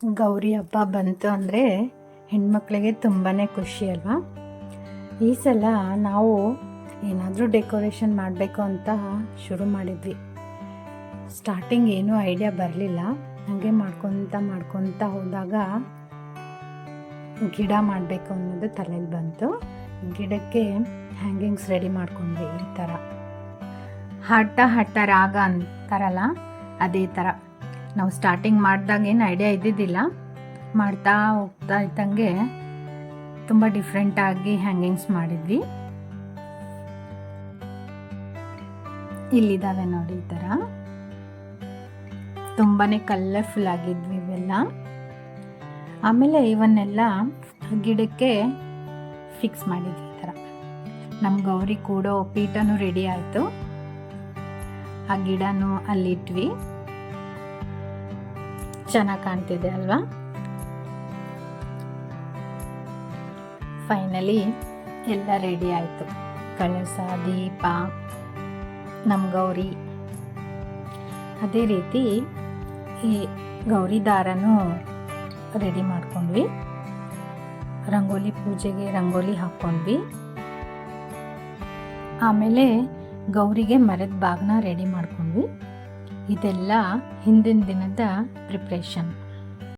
ಗೌರಿ ಹಬ್ಬ ಬಂತು ಅಂದರೆ ಹೆಣ್ಮಕ್ಳಿಗೆ ತುಂಬಾ ಖುಷಿ ಅಲ್ವಾ? ಈ ಸಲ ನಾವು ಏನಾದರೂ ಡೆಕೋರೇಷನ್ ಮಾಡಬೇಕು ಅಂತ ಶುರು ಮಾಡಿದ್ವಿ. ಸ್ಟಾರ್ಟಿಂಗ್ ಏನೂ ಐಡಿಯಾ ಬರಲಿಲ್ಲ. ಹಾಗೆ ಮಾಡ್ಕೊತ ಮಾಡ್ಕೊತ ಹೋದಾಗ ಗಿಡ ಮಾಡಬೇಕು ಅನ್ನೋದು ತಲೆಯಲ್ಲಿ ಬಂತು. ಗಿಡಕ್ಕೆ ಹ್ಯಾಂಗಿಂಗ್ಸ್ ರೆಡಿ ಮಾಡ್ಕೊಂಡ್ವಿ ಈ ಥರ. ಹಟ್ಟ ಹಟ್ಟ ರಾಗ ಅಂತಾರಲ್ಲ, ಅದೇ ಥರ. ನಾವು ಸ್ಟಾರ್ಟಿಂಗ್ ಮಾಡಿದಾಗ ಏನು ಐಡಿಯಾ ಇದ್ದಿದ್ದಿಲ್ಲ. ಮಾಡ್ತಾ ಹೋಗ್ತಾ ಇದ್ದಂಗೆ ತುಂಬ ಡಿಫ್ರೆಂಟಾಗಿ ಹ್ಯಾಂಗಿಂಗ್ಸ್ ಮಾಡಿದ್ವಿ. ಇಲ್ಲಿದ್ದಾವೆ ನೋಡಿ ಈ ಥರ ತುಂಬಾ ಕಲರ್ಫುಲ್ ಆಗಿದ್ವಿ ಇವೆಲ್ಲ. ಆಮೇಲೆ ಇವನ್ನೆಲ್ಲ ಗಿಡಕ್ಕೆ ಫಿಕ್ಸ್ ಮಾಡಿದ್ವಿ ಈ ಥರ ನಮ್ಮ ಗೌರಿ ಕೂಡೋ ಪೀಠನೂ ರೆಡಿ ಆಯಿತು. ಆ ಗಿಡನೂ ಅಲ್ಲಿಟ್ವಿ. ಚೆನ್ನಾಗಿ ಕಾಣ್ತಿದೆ ಅಲ್ವಾ? ಫೈನಲಿ ಎಲ್ಲ ರೆಡಿ ಆಯಿತು. ಕಳಸ, ದೀಪ ನಮ್ಮ ಗೌರಿ. ಅದೇ ರೀತಿ ಈ ಗೌರಿ ದಾರನೂ ರೆಡಿ ಮಾಡ್ಕೊಂಡ್ವಿ. ರಂಗೋಲಿ ಪೂಜೆಗೆ ರಂಗೋಲಿ ಹಾಕ್ಕೊಂಡ್ವಿ. ಆಮೇಲೆ ಗೌರಿಗೆ ಮರದ ಬಾಗ್ನ ರೆಡಿ ಮಾಡ್ಕೊಂಡ್ವಿ. ಇದೆಲ್ಲ ಹಿಂದಿನ ದಿನದ ಪ್ರಿಪ್ರೇಷನ್